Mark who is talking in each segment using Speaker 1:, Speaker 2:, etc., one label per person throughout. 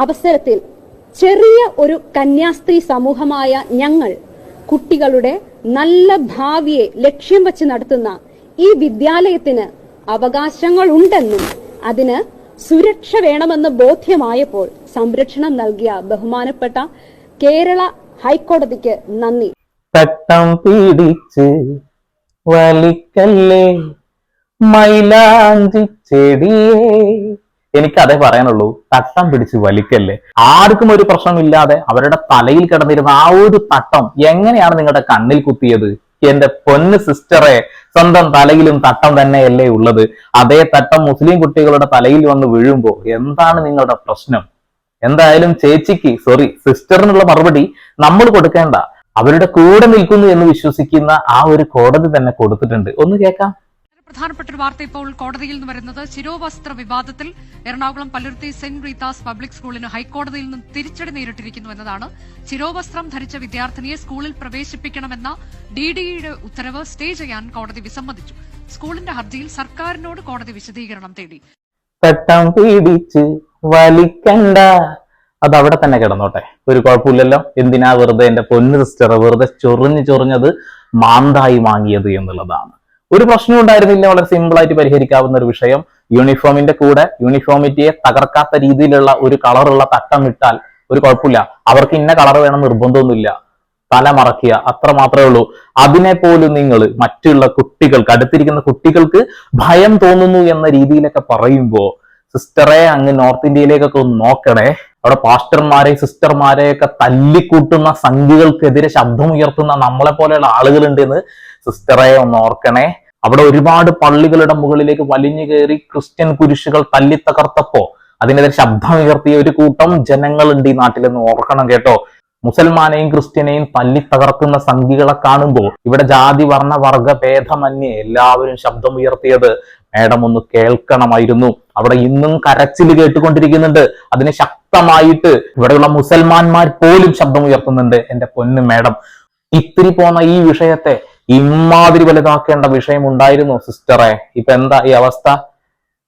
Speaker 1: അവസരത്തിൽ ചെറിയ ഒരു കന്യാസ്ത്രീ സമൂഹമായ ഞങ്ങൾ കുട്ടികളുടെ നല്ല ഭാവിയെ ലക്ഷ്യം വെച്ച് നടത്തുന്ന ഈ വിദ്യാലയത്തിന് അവകാശങ്ങളുണ്ടെന്നും അതിന് സുരക്ഷ വേണമെന്ന് ബോധ്യമായപ്പോൾ സംരക്ഷണം നൽകിയ ബഹുമാനപ്പെട്ട കേരള ഹൈക്കോടതിക്ക് നന്ദി.
Speaker 2: തട്ടം പിടിച്ച് വലിക്കല്ലേ മൈലാഞ്ചി ചെടിയേ എനിക്ക് അതേ പറയാനുള്ളൂ തട്ടം പിടിച്ച് വലിക്കല്ലേ? ആർക്കും ഒരു പ്രശ്നമില്ലാതെ അവരുടെ തലയിൽ കിടന്നിരുന്ന ആ ഒരു തട്ടം എങ്ങനെയാണ് നിങ്ങളുടെ കണ്ണിൽ കുത്തിയത്? എന്റെ പൊന്ന് സിസ്റ്ററെ സ്വന്തം തലയിലും തട്ടം തന്നെയല്ലേ ഉള്ളത്. അതേ തട്ടം മുസ്ലിം കുട്ടികളുടെ തലയിൽ വന്ന് വീഴുമ്പോ എന്താണ് നിങ്ങളുടെ പ്രശ്നം? എന്തായാലും ചേച്ചിക്ക് സോറി സിസ്റ്ററിനുള്ള മറുപടി നമ്മൾ കൊടുക്കേണ്ട. അവരുടെ കൂടെ നിൽക്കുന്നു എന്ന് വിശ്വസിക്കുന്ന ആ ഒരു കോടതി തന്നെ കൊടുത്തിട്ടുണ്ട്. ഒന്ന് കേൾക്കാം.
Speaker 3: പ്രധാനപ്പെട്ട ഒരു വാർത്ത ഇപ്പോൾ കോടതിയിൽ നിന്ന് വരുന്നത്. ശിരോവസ്ത്ര വിവാദത്തിൽ Ernakulam Palluruthy saint Rita's public സ്കൂളിന് ഹൈക്കോടതിയിൽ നിന്ന് തിരിച്ചടി നേരിട്ടിരിക്കുന്നു എന്നതാണ്. ശിരോവസ്ത്രം ധരിച്ച വിദ്യാർത്ഥിനിയെ സ്കൂളിൽ പ്രവേശിപ്പിക്കണമെന്ന ഡി ഡിയുടെ ഉത്തരവ് സ്റ്റേ ചെയ്യാൻ കോടതി വിസമ്മതിച്ചു. സ്കൂളിന്റെ ഹർജിയിൽ സർക്കാരിനോട് കോടതി വിശദീകരണം തേടി.
Speaker 2: തട്ടം പീഡിച്ച് വലിക്കണ്ട. അത് അവിടെ തന്നെ കിടന്നോട്ടെ. ഒരു കുഴപ്പമില്ലല്ലോ. എന്തിനാ വെറുതെ എന്റെ പൊന്ന് സിസ്റ്റർ വെറുതെ ചൊറിഞ്ഞ് ചൊറിഞ്ഞത് മാന്തായി വാങ്ങിയത് എന്നുള്ളതാണ്. ഒരു പ്രശ്നം ഉണ്ടായിരുന്നില്ല വളരെ സിമ്പിൾ ആയിട്ട് പരിഹരിക്കാവുന്ന ഒരു വിഷയം. യൂണിഫോമിന്റെ കൂടെ യൂണിഫോമിറ്റിയെ തകർക്കാത്ത രീതിയിലുള്ള ഒരു കളറുള്ള തട്ടം ഇട്ടാൽ ഒരു കുഴപ്പമില്ല. അവർക്ക് ഇന്ന കളർ വേണം നിർബന്ധമൊന്നുമില്ല. തല മറക്കുക അത്ര മാത്രമേ ഉള്ളൂ. അതിനെ പോലും നിങ്ങൾ മറ്റുള്ള കുട്ടികൾക്ക് അടുത്തിരിക്കുന്ന കുട്ടികൾക്ക് ഭയം തോന്നുന്നു എന്ന രീതിയിലൊക്കെ പറയുമ്പോ സിസ്റ്ററെ അങ്ങ് നോർത്ത് ഇന്ത്യയിലേക്കൊക്കെ ഒന്ന് നോക്കണേ. അവിടെ പാസ്റ്റർമാരെ സിസ്റ്റർമാരെ ഒക്കെ തല്ലിക്കൂട്ടുന്ന സംഖ്യകൾക്കെതിരെ ശബ്ദമുയർത്തുന്ന നമ്മളെ പോലെയുള്ള ആളുകളുണ്ട് എന്ന് സിസ്റ്ററെ ഒന്ന് ഓർക്കണേ. അവിടെ ഒരുപാട് പള്ളികളുടെ മുകളിലേക്ക് വലിഞ്ഞു കയറി ക്രിസ്ത്യൻ കുരിശുകൾ തല്ലി തകർത്തപ്പോ അതിനെതിരെ ശബ്ദമുയർത്തിയ ഒരു കൂട്ടം ജനങ്ങളുണ്ട് ഈ നാട്ടിലെന്ന് ഓർക്കണം കേട്ടോ. മുസൽമാനെയും ക്രിസ്ത്യനെയും തല്ലി തകർക്കുന്ന സംഖ്യകളെ കാണുമ്പോൾ ഇവിടെ ജാതി വർണ വർഗ ഭേദമന്യേ എല്ലാവരും ശബ്ദമുയർത്തിയത് മേഡം ഒന്ന് കേൾക്കണമായിരുന്നു. അവിടെ ഇന്നും കരച്ചിൽ കേട്ടുകൊണ്ടിരിക്കുന്നുണ്ട്. അതിന് ശക്തമായിട്ട് ഇവിടെയുള്ള മുസൽമാന്മാർ പോലും ശബ്ദം ഉയർത്തുന്നുണ്ട് എന്റെ പൊന്ന് മേഡം. ഇത്തിരി പോന്ന ഈ വിഷയത്തെ ഇമാതിരി വലുതാക്കേണ്ട വിഷയം ഉണ്ടായിരുന്നു സിസ്റ്ററെ. ഇപ്പൊ എന്താ ഈ അവസ്ഥ?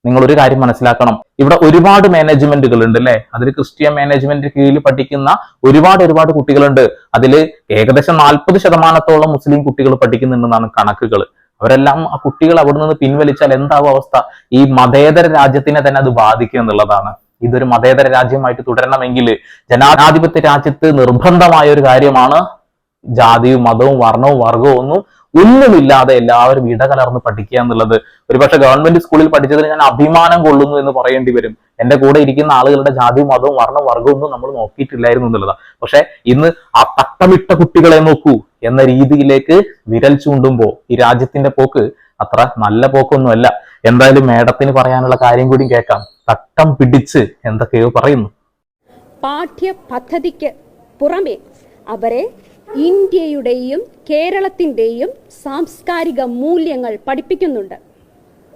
Speaker 2: നിങ്ങൾ ഒരു കാര്യം മനസ്സിലാക്കണം. ഇവിടെ ഒരുപാട് മാനേജ്മെന്റുകൾ ഉണ്ട് അല്ലെ? അതിൽ ക്രിസ്ത്യൻ മാനേജ്മെന്റ് കീഴിൽ പഠിക്കുന്ന ഒരുപാട് ഒരുപാട് കുട്ടികളുണ്ട്. അതിൽ ഏകദേശം നാൽപ്പത് ശതമാനത്തോളം മുസ്ലിം കുട്ടികൾ പഠിക്കുന്നുണ്ടെന്നാണ് കണക്കുകൾ. അവരെല്ലാം ആ കുട്ടികൾ അവിടെ നിന്ന് പിൻവലിച്ചാൽ എന്താവും അവസ്ഥ? ഈ മതേതര രാജ്യത്തിനെ തന്നെ അത് ബാധിക്കും എന്നുള്ളതാണ്. ഇതൊരു മതേതര രാജ്യമായിട്ട് തുടരണമെങ്കിൽ ജനാധിപത്യ രാജ്യത്ത് നിർബന്ധമായ ഒരു കാര്യമാണ് ജാതിയും മതവും വർണവും വർഗവും ഒന്നും ഒന്നുമില്ലാതെ എല്ലാവരും ഇടകലർന്ന് പഠിക്കുക എന്നുള്ളത്. ഒരുപക്ഷെ ഗവൺമെന്റ് സ്കൂളിൽ പഠിച്ചതിന് ഞാൻ അഭിമാനം കൊള്ളുന്നു എന്ന് പറയേണ്ടി വരും. എന്റെ കൂടെ ഇരിക്കുന്ന ആളുകളുടെ ജാതിയും മതവും വർണവും വർഗവും ഒന്നും നമ്മൾ നോക്കിയിട്ടില്ലായിരുന്നു എന്നുള്ളതാണ്. പക്ഷെ ഇന്ന് ആ തട്ടമിട്ട കുട്ടികളെ നോക്കൂ. എന്ന രീതിയിലേക്ക് വിരൽ ചൂണ്ടുമ്പോൾ ഈ രാജ്യത്തിന്റെ പോക്ക് അത്ര നല്ല പോക്കൊന്നുമല്ല. എന്തായാലും മേഡത്തിന് പറയാനുള്ള കാര്യം കൂടി കേൾക്കാം. തട്ടം പിടിച്ച് എന്തൊക്കെയോ പറയുന്നു.
Speaker 1: പാഠ്യ പദ്ധതിക്ക് പുറമെ അവരെ ഇന്ത്യയുടെയും കേരളത്തിന്റെയും സാംസ്കാരിക മൂല്യങ്ങൾ പഠിപ്പിക്കുന്നുണ്ട്.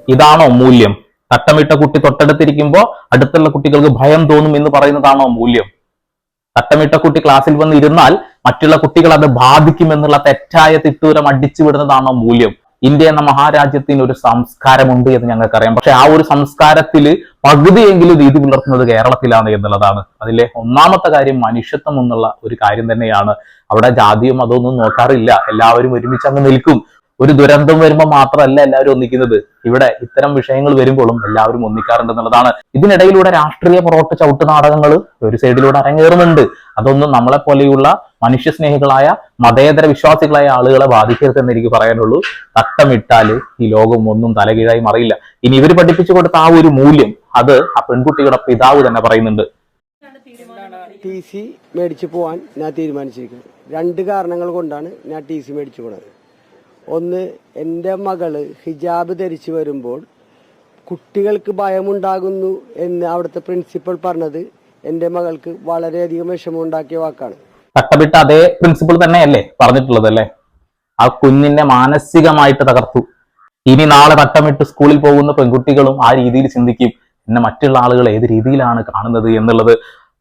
Speaker 2: ഇതാണോ മൂല്യം? തട്ടമിട്ട കുട്ടി തൊട്ടടുത്തിരിക്കുമ്പോ അടുത്തുള്ള കുട്ടികൾക്ക് ഭയം തോന്നും എന്ന് പറയുന്നതാണോ മൂല്യം? തട്ടമിട്ട കുട്ടി ക്ലാസ്സിൽ വന്ന് ഇരുന്നാൽ മറ്റുള്ള കുട്ടികൾ അത് ബാധിക്കുമെന്നുള്ള തെറ്റായ തിട്ടൂരം അടിച്ചു വിടുന്നതാണോ മൂല്യം? ഇന്ത്യ എന്ന മഹാരാജ്യത്തിന് ഒരു സംസ്കാരമുണ്ട് എന്ന് ഞങ്ങൾക്കറിയാം. പക്ഷെ ആ ഒരു സംസ്കാരത്തിൽ പകുതിയെങ്കിലും രീതി പുലർത്തുന്നത് കേരളത്തിലാണ് എന്നുള്ളതാണ്. അതിലെ ഒന്നാമത്തെ കാര്യം മനുഷ്യത്വം എന്നുള്ള ഒരു കാര്യം തന്നെയാണ്. അവിടെ ജാതിയും അതൊന്നും നോക്കാറില്ല. എല്ലാവരും ഒരുമിച്ച് അങ്ങ് നിൽക്കും. ഒരു ദുരന്തം വരുമ്പോൾ മാത്രമല്ല എല്ലാവരും ഒന്നിക്കുന്നത്. ഇവിടെ ഇത്തരം വിഷയങ്ങൾ വരുമ്പോഴും എല്ലാവരും ഒന്നിക്കാറുണ്ട് എന്നുള്ളതാണ്. ഇതിനിടയിലൂടെ രാഷ്ട്രീയ പൊറോട്ട ചവിട്ട് നാടകങ്ങൾ ഒരു സൈഡിലൂടെ അരങ്ങേറുന്നുണ്ട്. അതൊന്നും നമ്മളെ പോലെയുള്ള മനുഷ്യസ്നേഹികളായ മതേതര വിശ്വാസികളായ ആളുകളെ ബാധിക്കരുതെന്ന് എനിക്ക് പറയാനുള്ളൂ. തട്ടമിട്ടാൽ ഈ ലോകം ഒന്നും തലകീഴായി മറിയില്ല. ഇനി ഇവർ പഠിപ്പിച്ചു കൊടുത്ത ആ ഒരു മൂല്യം അത് ആ പെൺകുട്ടിയുടെ പിതാവ് തന്നെ പറയുന്നുണ്ട്.
Speaker 4: ടി സി മേടിച്ചു പോവാൻ ഞാൻ തീരുമാനിച്ചിരിക്കുന്നത് രണ്ട് കാരണങ്ങൾ കൊണ്ടാണ് ഞാൻ ടി സി മേടിച്ചു പോണത്. ഒന്ന് എന്റെ മകൾ ഹിജാബ് ധരിച്ചു വരുമ്പോൾ കുട്ടികൾക്ക് ഭയമുണ്ടാകുന്നു എന്ന് അവിടുത്തെ പ്രിൻസിപ്പൽ പറഞ്ഞത് എന്റെ മകൾക്ക് വളരെയധികം വിഷമമുണ്ടാക്കിയ വാക്കാണ്.
Speaker 2: തട്ടമിട്ട അതേ പ്രിൻസിപ്പൾ തന്നെയല്ലേ പറഞ്ഞിട്ടുള്ളത് അല്ലേ ആ കുഞ്ഞിനെ മാനസികമായിട്ട് തകർത്തു. ഇനി നാളെ തട്ടമിട്ട് സ്കൂളിൽ പോകുന്ന പെൺകുട്ടികളും ആ രീതിയിൽ ചിന്തിക്കും എന്നെ മറ്റുള്ള ആളുകൾ ഏത് രീതിയിലാണ് കാണുന്നത് എന്നുള്ളത്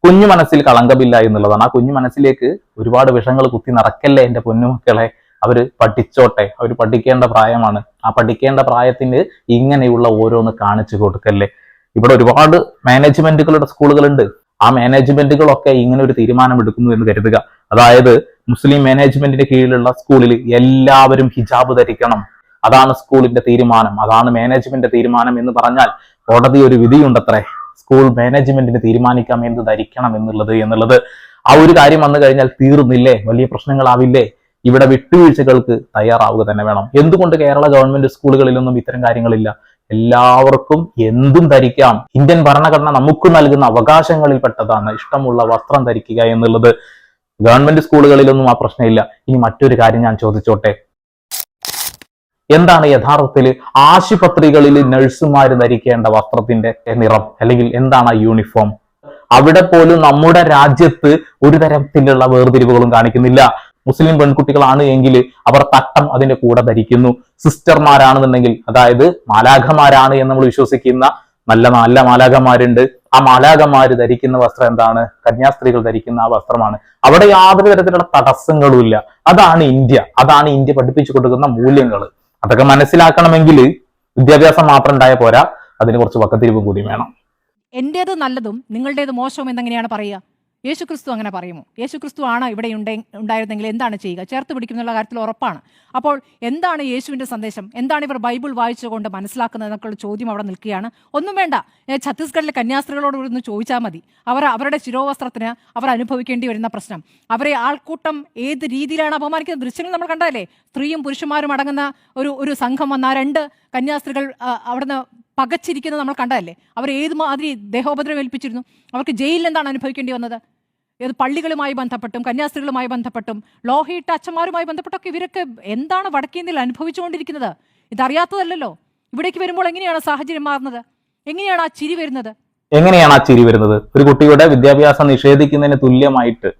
Speaker 2: കുഞ്ഞു മനസ്സിൽ കളങ്കമില്ല എന്നുള്ളതാണ്. ആ കുഞ്ഞു മനസ്സിലേക്ക് ഒരുപാട് വിഷങ്ങൾ കുത്തി നിറക്കല്ലേ എന്റെ പൊന്നുമക്കളെ അവർ പഠിച്ചോട്ടെ അവർ പഠിക്കേണ്ട പ്രായമാണ്. ആ പഠിക്കേണ്ട പ്രായത്തിന് ഇങ്ങനെയുള്ള ഓരോന്ന് കാണിച്ചു കൊടുക്കല്ലേ? ഇവിടെ ഒരുപാട് മാനേജ്മെന്റുകളുടെ സ്കൂളുകളുണ്ട്. ആ മാനേജ്മെന്റുകളൊക്കെ ഇങ്ങനെ ഒരു തീരുമാനം എടുക്കുന്നു എന്ന് കരുതുക. അതായത് മുസ്ലിം മാനേജ്മെന്റിന്റെ കീഴിലുള്ള സ്കൂളിൽ എല്ലാവരും ഹിജാബ് ധരിക്കണം. അതാണ് സ്കൂളിന്റെ തീരുമാനം. അതാണ് മാനേജ്മെന്റ് തീരുമാനം എന്ന് പറഞ്ഞാൽ കോടതി ഒരു വിധിയുണ്ടത്രേ. സ്കൂൾ മാനേജ്മെന്റിന് തീരുമാനിക്കാം എന്ത് ധരിക്കണം എന്നുള്ളത് എന്നുള്ളത്. ആ ഒരു കാര്യം വന്നു കഴിഞ്ഞാൽ തീർന്നില്ലേ? വലിയ പ്രശ്നങ്ങളാവില്ലേ? ഇവിടെ വിട്ടുവീഴ്ചകൾക്ക് തയ്യാറാവുക തന്നെ വേണം. എന്തുകൊണ്ട് കേരള ഗവൺമെന്റ് സ്കൂളുകളിലൊന്നും ഇത്തരം കാര്യങ്ങളില്ല? എല്ലാവർക്കും എന്തും ധരിക്കാം. ഇന്ത്യൻ ഭരണഘടന നമുക്ക് നൽകുന്ന അവകാശങ്ങളിൽ പെട്ടതാണ് ഇഷ്ടമുള്ള വസ്ത്രം ധരിക്കുക എന്നുള്ളത് ഗവൺമെന്റ് സ്കൂളുകളിലൊന്നും ആ പ്രശ്നമില്ല. ഇനി മറ്റൊരു കാര്യം ഞാൻ ചോദിച്ചോട്ടെ. എന്താണ് യഥാർത്ഥത്തിൽ ആശുപത്രികളിൽ നഴ്സുമാർ ധരിക്കേണ്ട വസ്ത്രത്തിന്റെ നിറം? അല്ലെങ്കിൽ എന്താണ് യൂണിഫോം അവിടെ പോലും നമ്മുടെ രാജ്യത്ത് ഒരു തരത്തിലുള്ള വേർതിരിവുകളും കാണിക്കുന്നില്ല. മുസ്ലിം പെൺകുട്ടികളാണ് എങ്കിൽ അവർ തട്ടം അതിന്റെ കൂടെ ധരിക്കുന്നു സിസ്റ്റർമാരാണെന്നുണ്ടെങ്കിൽ അതായത് മാലാഖമാരാണ് എന്ന് നമ്മൾ വിശ്വസിക്കുന്ന നല്ല നല്ല മാലാഖമാരുണ്ട്. ആ മാലാഖമാര് ധരിക്കുന്ന വസ്ത്രം എന്താണ്? കന്യാസ്ത്രീകൾ ധരിക്കുന്ന ആ വസ്ത്രമാണ്. അവിടെ യാതൊരു തരത്തിലുള്ള തടസ്സങ്ങളും ഇല്ല അതാണ് ഇന്ത്യ. അതാണ് ഇന്ത്യ പഠിപ്പിച്ചു കൊടുക്കുന്ന മൂല്യങ്ങൾ. അതൊക്കെ മനസ്സിലാക്കണമെങ്കിൽ വിദ്യാഭ്യാസം മാത്രം ഉണ്ടായ പോരാ. അതിന് കുറച്ച് വക്കത്തിരിവ് കൂടി വേണം.
Speaker 5: എന്റേത് നല്ലതും നിങ്ങളുടേത് മോശവും എന്നെങ്ങനെയാണ് പറയുക? യേശുക്രിസ്തു അങ്ങനെ പറയുമോ? യേശുക്രിസ്തു ആണ് ഇവിടെ ഉണ്ടെ ഉണ്ടായിരുന്നെങ്കിൽ എന്താണ് ചെയ്യുക? ചേർത്ത് പിടിക്കുന്നുള്ള കാര്യത്തിൽ ഉറപ്പാണ്. അപ്പോൾ എന്താണ് യേശുവിന്റെ സന്ദേശം? എന്താണ് ഇവർ ബൈബിൾ വായിച്ചുകൊണ്ട് മനസ്സിലാക്കുന്നത് എന്നൊക്കെയുള്ള ചോദ്യം അവിടെ നിൽക്കുകയാണ്. ഒന്നും വേണ്ട. ഛത്തീസ്ഗഡിലെ കന്യാസ്ത്രീകളോട് ഒന്ന് ചോദിച്ചാൽ മതി. അവർ അവരുടെ ശിരോവസ്ത്രത്തിന് അവർ അനുഭവിക്കേണ്ടി വരുന്ന പ്രശ്നം. അവരെ ആൾക്കൂട്ടം ഏത് രീതിയിലാണ് അപമാനിക്കുന്ന ദൃശ്യങ്ങൾ നമ്മൾ കണ്ടതല്ലേ? സ്ത്രീയും പുരുഷന്മാരും അടങ്ങുന്ന ഒരു ഒരു സംഘം വന്ന രണ്ട് കന്യാസ്ത്രീകൾ അവിടുന്ന് പകച്ചിരിക്കുന്നത് നമ്മൾ കണ്ടതല്ലേ? അവർ ഏത് മാതിരി ദേഹോപദ്രവം ഏൽപ്പിച്ചിരുന്നു? അവർക്ക് ജയിലിൽ എന്താണ് അനുഭവിക്കേണ്ടി വന്നത്? ഏത് പള്ളികളുമായി ബന്ധപ്പെട്ടും കന്യാസ്ത്രീകളുമായി ബന്ധപ്പെട്ടും ലോഹയിട്ട അച്ഛന്മാരുമായി ബന്ധപ്പെട്ടൊക്കെ ഇവരൊക്കെ എന്താണ് വടക്കേന്ത്യയിൽ അനുഭവിച്ചുകൊണ്ടിരിക്കുന്നത്? ഇതറിയാത്തതല്ലോ ഇവിടേക്ക് വരുമ്പോൾ എങ്ങനെയാണ് സാഹചര്യം മാറുന്നത്? എങ്ങനെയാണ് ആ ചിരി വരുന്നത്?
Speaker 2: എങ്ങനെയാണ് ആ ചിരി വരുന്നത്? ഒരു കുട്ടിയുടെ വിദ്യാഭ്യാസം നിഷേധിക്കുന്നതിന് തുല്യമായിട്ട്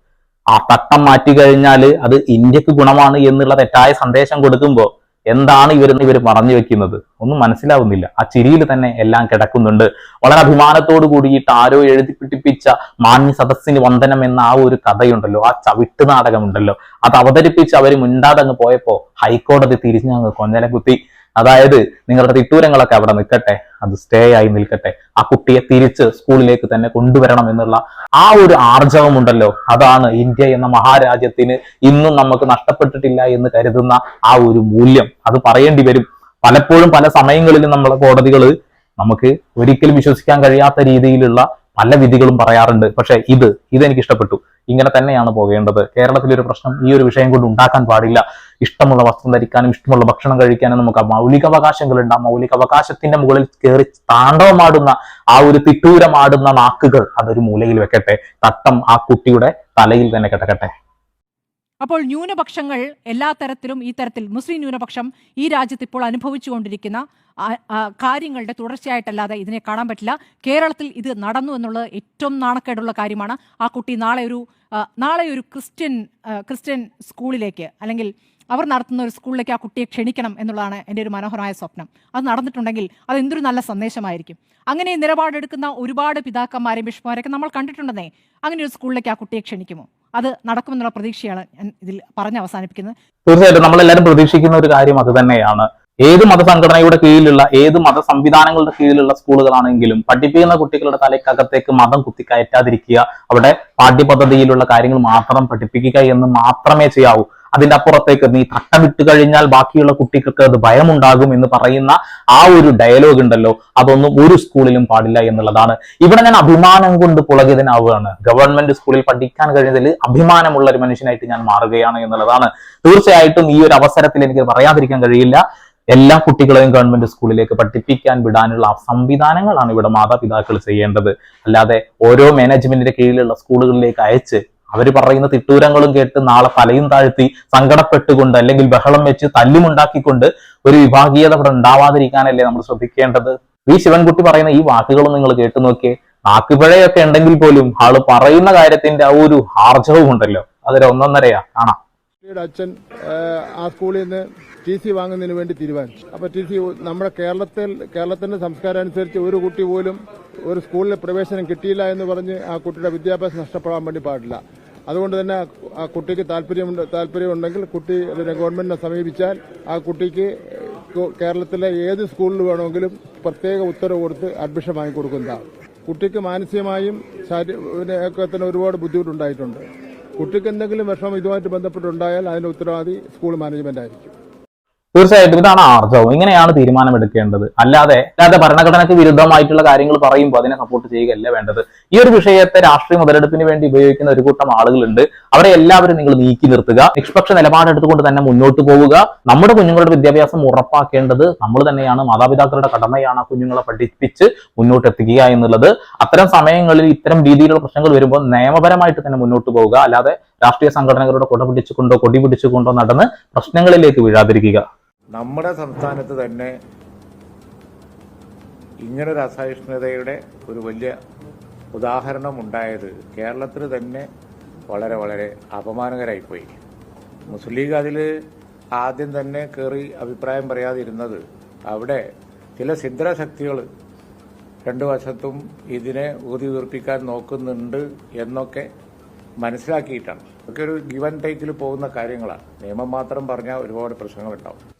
Speaker 2: ആ തട്ടം മാറ്റി കഴിഞ്ഞാൽ അത് ഇന്ത്യയ്ക്ക് ഗുണമാണ് എന്നുള്ള തെറ്റായ സന്ദേശം കൊടുക്കുമ്പോൾ എന്താണ് ഇവർ ഇവർ പറഞ്ഞു വെക്കുന്നത്? ഒന്നും മനസ്സിലാവുന്നില്ല. ആ ചിരിയിൽ തന്നെ എല്ലാം കിടക്കുന്നുണ്ട്. വളരെ അഭിമാനത്തോട് കൂടിയിട്ട് ആരോ എഴുതി പിടിപ്പിച്ച മാന്യ സദസ്സിന് വന്ദനം എന്ന ആ ഒരു കഥയുണ്ടല്ലോ. ആ ചവിട്ട് നാടകമുണ്ടല്ലോ. അത് അവതരിപ്പിച്ച് അവർ മുണ്ടാതെ പോയപ്പോ ഹൈക്കോടതി തിരിഞ്ഞങ്ങ് കൊഞ്ഞലം കുത്തി അതായത് നിങ്ങളുടെ തിട്ടൂരങ്ങളൊക്കെ അവിടെ നിൽക്കട്ടെ അത് സ്റ്റേ ആയി നിൽക്കട്ടെ ആ കുട്ടിയെ തിരിച്ച് സ്കൂളിലേക്ക് തന്നെ കൊണ്ടുവരണം എന്നുള്ള ആ ഒരു ആർജവമുണ്ടല്ലോ. അതാണ് ഇന്ത്യ എന്ന മഹാരാജ്യത്തിന് ഇന്നും നമുക്ക് നഷ്ടപ്പെട്ടിട്ടില്ല എന്ന് കരുതുന്ന ആ ഒരു മൂല്യം. അത് പറയേണ്ടി വരും. പലപ്പോഴും പല സമയങ്ങളിലും നമ്മളെ കോടതികൾ നമുക്ക് ഒരിക്കലും വിശ്വസിക്കാൻ കഴിയാത്ത രീതിയിലുള്ള പല വിധികളും പറയാറുണ്ട്. പക്ഷേ ഇത് ഇതെനിക്ക് ഇഷ്ടപ്പെട്ടു. ഇങ്ങനെ തന്നെയാണ് പോകേണ്ടത്. കേരളത്തിലൊരു പ്രശ്നം ഈ ഒരു വിഷയം കൊണ്ട് ഉണ്ടാക്കാൻ പാടില്ല. ഇഷ്ടമുള്ള വസ്ത്രം ധരിക്കാനും ഇഷ്ടമുള്ള ഭക്ഷണം കഴിക്കാനും നമുക്ക് മൗലികാവകാശങ്ങളുണ്ട്. ആ മൗലികാവകാശത്തിന്റെ മുകളിൽ കയറി താണ്ടവമാടുന്ന ആ ഒരു തിട്ടൂരമാടുന്ന നാക്കുകൾ അതൊരു മൂലയിൽ വെക്കട്ടെ. തട്ടം ആ കുട്ടിയുടെ തലയിൽ തന്നെ കിടക്കട്ടെ.
Speaker 5: അപ്പോൾ ന്യൂനപക്ഷങ്ങൾ എല്ലാ തരത്തിലും ഈ തരത്തിൽ മുസ്ലിം ന്യൂനപക്ഷം ഈ രാജ്യത്ത് ഇപ്പോൾ അനുഭവിച്ചുകൊണ്ടിരിക്കുന്ന കാര്യങ്ങളുടെ തുടർച്ചയായിട്ടല്ലാതെ ഇതിനെ കാണാൻ പറ്റില്ല. കേരളത്തിൽ ഇത് നടന്നു എന്നുള്ളത് ഏറ്റവും നാണക്കേടുള്ള കാര്യമാണ്. ആ കുട്ടി നാളെ ഒരു നാളെ ഒരു ക്രിസ്ത്യൻ ക്രിസ്ത്യൻ സ്കൂളിലേക്ക് അല്ലെങ്കിൽ അവർ നടത്തുന്ന ഒരു സ്കൂളിലേക്ക് ആ കുട്ടിയെ ക്ഷണിക്കണം എന്നുള്ളതാണ് എന്റെ ഒരു മനോഹരമായ സ്വപ്നം. അത് നടന്നിട്ടുണ്ടെങ്കിൽ അത് എന്തൊരു നല്ല സന്ദേശമായിരിക്കും. അങ്ങനെ നിലപാടെടുക്കുന്ന ഒരുപാട് പിതാക്കന്മാരെയും ബിഷ്മാരെയൊക്കെ നമ്മൾ കണ്ടിട്ടുണ്ടെന്നേ. അങ്ങനെ ഒരു സ്കൂളിലേക്ക് ആ കുട്ടിയെ ക്ഷണിക്കുമോ? അത് നടക്കുമെന്നുള്ള പ്രതീക്ഷയാണ് ഞാൻ ഇതിൽ പറഞ്ഞ് അവസാനിപ്പിക്കുന്നത്.
Speaker 2: തീർച്ചയായിട്ടും നമ്മളെല്ലാവരും പ്രതീക്ഷിക്കുന്ന ഒരു കാര്യം അത് തന്നെയാണ്. ഏത് മതസംഘടനയുടെ കീഴിലുള്ള ഏത് മത സംവിധാനങ്ങളുടെ കീഴിലുള്ള സ്കൂളുകളാണെങ്കിലും പഠിപ്പിക്കുന്ന കുട്ടികളുടെ തലയ്ക്കകത്തേക്ക് മതം കുത്തിക്കയറ്റാതിരിക്കുക. അവിടെ പാഠ്യപദ്ധതിയിലുള്ള കാര്യങ്ങൾ മാത്രം പഠിപ്പിക്കുക എന്ന് മാത്രമേ ചെയ്യാവൂ. അതിന്റെ അപ്പുറത്തേക്ക് നീ തട്ടമിട്ട് കഴിഞ്ഞാൽ ബാക്കിയുള്ള കുട്ടികൾക്ക് അത് ഭയമുണ്ടാകും എന്ന് പറയുന്ന ആ ഒരു ഡയലോഗ് ഉണ്ടല്ലോ. അതൊന്നും ഒരു സ്കൂളിലും പാടില്ല എന്നുള്ളതാണ്. ഇവിടെ ഞാൻ അഭിമാനം കൊണ്ട് പുളകിതനാവുകയാണ് ഗവൺമെന്റ് സ്കൂളിൽ പഠിക്കാൻ കഴിഞ്ഞതിൽ അഭിമാനമുള്ള ഒരു മനുഷ്യനായിട്ട് ഞാൻ മാറുകയാണ് എന്നുള്ളതാണ്. തീർച്ചയായിട്ടും ഈ ഒരു അവസരത്തിൽ എനിക്ക് പറയാതിരിക്കാൻ കഴിയില്ല. എല്ലാ കുട്ടികളെയും ഗവൺമെന്റ് സ്കൂളിലേക്ക് പഠിപ്പിക്കാൻ വിടാനുള്ള സംവിധാനങ്ങളാണ് ഇവിടെ മാതാപിതാക്കൾ ചെയ്യേണ്ടത്. അല്ലാതെ ഓരോ മാനേജ്മെന്റിന്റെ കീഴിലുള്ള സ്കൂളുകളിലേക്ക് അയച്ച് അവർ പറയുന്ന തിട്ടൂരങ്ങളും കേട്ട് നാളെ തലയും താഴ്ത്തി സങ്കടപ്പെട്ടുകൊണ്ട് അല്ലെങ്കിൽ ബഹളം വെച്ച് തല്ലുമുണ്ടാക്കിക്കൊണ്ട് ഒരു വിഭാഗീയത ഇവിടെ ഉണ്ടാവാതിരിക്കാനല്ലേ നമ്മൾ ശ്രദ്ധിക്കേണ്ടത്? വി ശിവൻകുട്ടി പറയുന്ന ഈ വാക്കുകളും നിങ്ങൾ കേട്ടു നോക്കിയേ നാക്കുപിഴയൊക്കെ ഉണ്ടെങ്കിൽ പോലും ആൾ പറയുന്ന കാര്യത്തിന്റെ ആ ഒരു ആർജവും ഉണ്ടല്ലോ. അതൊരു ഒന്നൊന്നരയാ. കാണാം.
Speaker 6: അച്ഛൻ ആ സ്കൂളിൽ നിന്ന് ടി സി വാങ്ങുന്നതിന് വേണ്ടി തീരുമാനിച്ചു. അപ്പൊ ടി സി നമ്മുടെ കേരളത്തിൽ കേരളത്തിന്റെ സംസ്കാരം അനുസരിച്ച് ഒരു കുട്ടി പോലും ഒരു സ്കൂളിൽ പ്രവേശനം കിട്ടിയില്ല എന്ന് പറഞ്ഞ് ആ കുട്ടിയുടെ വിദ്യാഭ്യാസം നഷ്ടപ്പെടാൻ വേണ്ടി പാടില്ല. അതുകൊണ്ട് തന്നെ ആ- കുട്ടിക്ക് താല്പര്യമുണ്ട് താല്പര്യമുണ്ടെങ്കിൽ കുട്ടി അതിനെ ഗവൺമെന്റിനെ സമീപിച്ചാൽ ആ കുട്ടിക്ക് കേരളത്തിലെ ഏത് സ്കൂളിൽ വേണമെങ്കിലും പ്രത്യേക ഉത്തരവ് കൊടുത്ത് അഡ്മിഷൻ വാങ്ങിക്കൊടുക്കുന്നതാണ് കുട്ടിക്ക് മാനസികമായും ശാരീരിക തന്നെ ഒരുപാട് ബുദ്ധിമുട്ടുണ്ടായിട്ടുണ്ട്. കുട്ടിക്ക് എന്തെങ്കിലും വിഷമം ഇതുമായിട്ട് ബന്ധപ്പെട്ടുണ്ടായാൽ അതിന്റെ ഉത്തരവാദി സ്കൂൾ മാനേജ്മെന്റ് ആയിരിക്കും
Speaker 2: തീർച്ചയായിട്ടും ഇതാണ് ആർജവം. ഇങ്ങനെയാണ് തീരുമാനമെടുക്കേണ്ടത്. അല്ലാതെ അല്ലാതെ ഭരണഘടനയ്ക്ക് വിരുദ്ധമായിട്ടുള്ള കാര്യങ്ങൾ പറയുമ്പോൾ അതിനെ സപ്പോർട്ട് ചെയ്യുകയല്ല വേണ്ടത്. ഈ ഒരു വിഷയത്തെ രാഷ്ട്രീയ മുതലെടുപ്പിന് വേണ്ടി ഉപയോഗിക്കുന്ന ഒരു കൂട്ടം ആളുകളുണ്ട്. അവരെ എല്ലാവരും നിങ്ങൾ നീക്കി നിർത്തുക. നിഷ്പക്ഷ നിലപാടെടുത്തുകൊണ്ട് തന്നെ മുന്നോട്ട് പോവുക. നമ്മുടെ കുഞ്ഞുങ്ങളുടെ വിദ്യാഭ്യാസം ഉറപ്പാക്കേണ്ടത് നമ്മൾ തന്നെയാണ്. മാതാപിതാക്കളുടെ കടമയാണ് ആ കുഞ്ഞുങ്ങളെ പഠിപ്പിച്ച് മുന്നോട്ട് എത്തിക്കുക എന്നുള്ളത്. അത്തരം സമയങ്ങളിൽ ഇത്തരം രീതിയിലുള്ള പ്രശ്നങ്ങൾ വരുമ്പോൾ നിയമപരമായിട്ട് തന്നെ മുന്നോട്ട് പോവുക. അല്ലാതെ രാഷ്ട്രീയ സംഘടനകളുടെ കൊട പിടിച്ചുകൊണ്ടോ കൊടി പിടിച്ചുകൊണ്ടോ നടന്ന് പ്രശ്നങ്ങളിലേക്ക് വീഴാതിരിക്കുക.
Speaker 7: നമ്മുടെ സംസ്ഥാനത്ത് തന്നെ ഇങ്ങനൊരു അസഹിഷ്ണുതയുടെ ഒരു വലിയ ഉദാഹരണം ഉണ്ടായത് കേരളത്തിൽ തന്നെ വളരെ വളരെ അപമാനകരായിപ്പോയി മുസ്ലിം ലീഗ് അതിൽ ആദ്യം തന്നെ കയറി അഭിപ്രായം പറയാതിരുന്നത് അവിടെ ചില സിദ്ധശക്തികൾ രണ്ടു വശത്തും ഇതിനെ ഊതി ഉയർപ്പിക്കാൻ നോക്കുന്നുണ്ട് എന്നൊക്കെ മനസ്സിലാക്കിയിട്ടാണ്. ഒക്കെ ഒരു ഗിവൻ ടേക്കിൽ പോകുന്ന കാര്യങ്ങളാണ്. നിയമം മാത്രം പറഞ്ഞാൽ ഒരുപാട് പ്രശ്നങ്ങളുണ്ടാവും.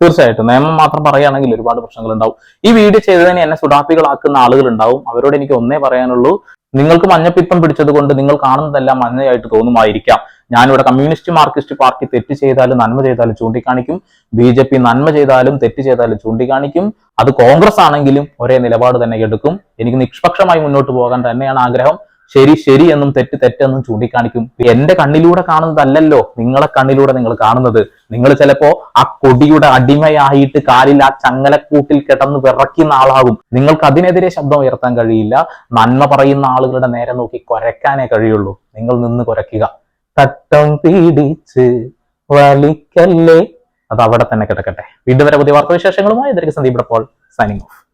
Speaker 2: തീർച്ചയായിട്ടും. നിയമം മാത്രം പറയുകയാണെങ്കിൽ ഒരുപാട് പ്രശ്നങ്ങൾ ഉണ്ടാവും ഈ വീഡിയോ ചെയ്തതിന് എന്നെ സുഡാപ്പികളാക്കുന്ന ആളുകൾ ഉണ്ടാവും അവരോട് എനിക്ക് ഒന്നേ പറയാനുള്ളൂ. നിങ്ങൾക്ക് മഞ്ഞപ്പിത്തം പിടിച്ചത് കൊണ്ട് നിങ്ങൾ കാണുന്നതെല്ലാം മഞ്ഞയായിട്ട് തോന്നുമായിരിക്കാം. ഞാനിവിടെ കമ്മ്യൂണിസ്റ്റ് മാർക്സിസ്റ്റ് പാർട്ടി തെറ്റ് ചെയ്താലും നന്മ ചെയ്താലും ചൂണ്ടിക്കാണിക്കും. ബി ജെ പി നന്മ ചെയ്താലും തെറ്റ് ചെയ്താലും ചൂണ്ടിക്കാണിക്കും. അത് കോൺഗ്രസ് ആണെങ്കിലും ഒരേ നിലപാട് തന്നെ എടുക്കും. എനിക്ക് നിഷ്പക്ഷമായി മുന്നോട്ട് പോകാൻ തന്നെയാണ് ആഗ്രഹം. ശരി ശരി എന്നും തെറ്റ് തെറ്റെന്നും ചൂണ്ടിക്കാണിക്കും. എന്റെ കണ്ണിലൂടെ കാണുന്നതല്ലല്ലോ നിങ്ങളെ കണ്ണിലൂടെ നിങ്ങൾ കാണുന്നത്. നിങ്ങൾ ചിലപ്പോ ആ കൊടിയുടെ അടിമയായിട്ട് കാലിൽ ആ ചങ്ങലക്കൂട്ടിൽ കിടന്ന് വിറയ്ക്കുന്ന ആളാകും. നിങ്ങൾക്ക് അതിനെതിരെ ശബ്ദം ഉയർത്താൻ കഴിയില്ല. നന്മ പറയുന്ന ആളുകളുടെ നേരെ നോക്കി കുരയ്ക്കാനേ കഴിയുള്ളൂ. നിങ്ങൾ നിന്ന് കുരയ്ക്കുക. തട്ടം പീഡിച്ച് വലിക്കല്ലേ? അത് അവിടെ തന്നെ കിടക്കട്ടെ. വീണ്ടും വരെ പുതിയ വാർത്താവിശേഷങ്ങളുമായി. ഇതിലേക്ക് സന്ദീപ് ഇപ്പോൾ സൈനിങ് ഓഫ്.